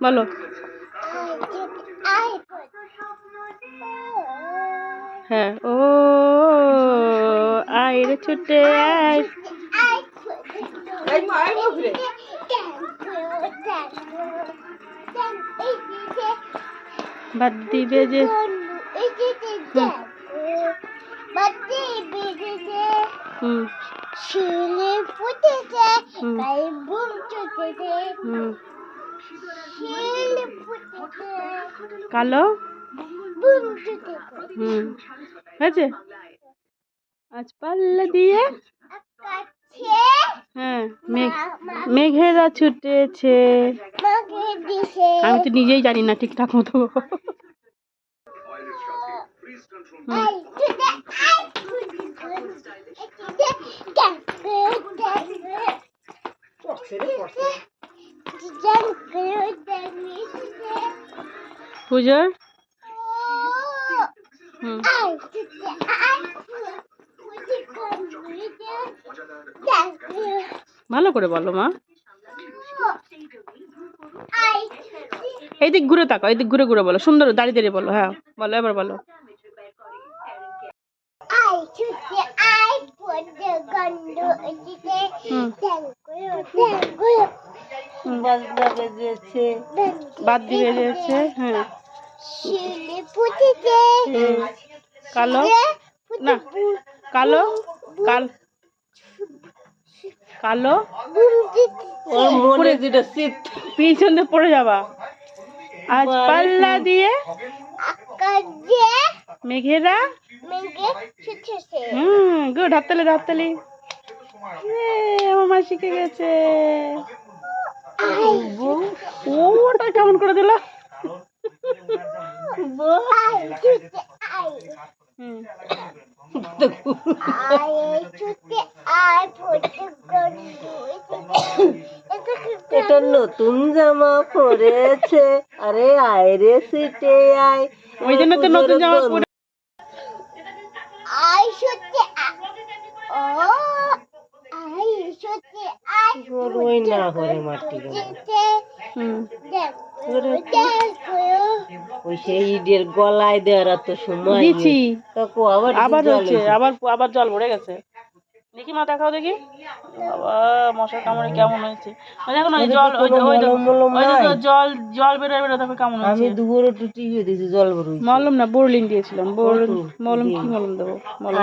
বলো। হ্যাঁ ও আয় রে ছুটে আয়। বাদ দিবে যে হুম। শিলে ফুটেছে হুম। তাই বুম চুটেছে হুম। শিলে ফুটেছে কালো? হুম। হয়েছে? আজ পাল্লা দিয়ে? হ্যাঁ মেঘ মেঘেরা ছুটেছে। আমি তো নিজেই জানি না ঠিকঠাক মতো। পুজোর? হুম। ভালো করে বলো মা। এই দিক ঘুরে তাকাও এই দিক ঘুরে ঘুরে বলো। সুন্দর দাঁড়িয়ে দাঁড়িয়ে বলো হ্যাঁ বলো এবার বলো। হুম। বাজনা বেজেছে বাদ দিয়ে দিয়েছে হ্যাঁ। কালো? না কালো? কাল কালো? বুম দিতে ওর মনে যেটা শীত। পিছন দিয়ে পড়ে যাবা। আজ পাল্লা দিয়ে মেঘেরা হুম গুড হাততালি হাততালি। এ, আমার মা শিখে গেছে। ওটা কেমন করে দিল এটা নতুন জামা পরেছে আরে আয় রে সিটে আয় ওই জন্য তো নতুন জামা পরে আই ছুটে ও আই ছুটে না হরে মাটি ওই সেই গলায় দেওয়ার সময় দিছি। আবার আবার জল হচ্ছে আবার আবার জল ভরে গেছে। দেখি মা দেখাও দেখি। বাবা মশার কামড়ে কেমন হয়েছে। দেখো না জল ওই ওই? জল জল বেরোয় বেরোয় দেখো কেমন আমি হয়েছে টুটি দিয়েছি জল ভরুই মলম না বোরলিন দিয়েছিলাম। বোরলিন মলম কি মলম দেবো? মলম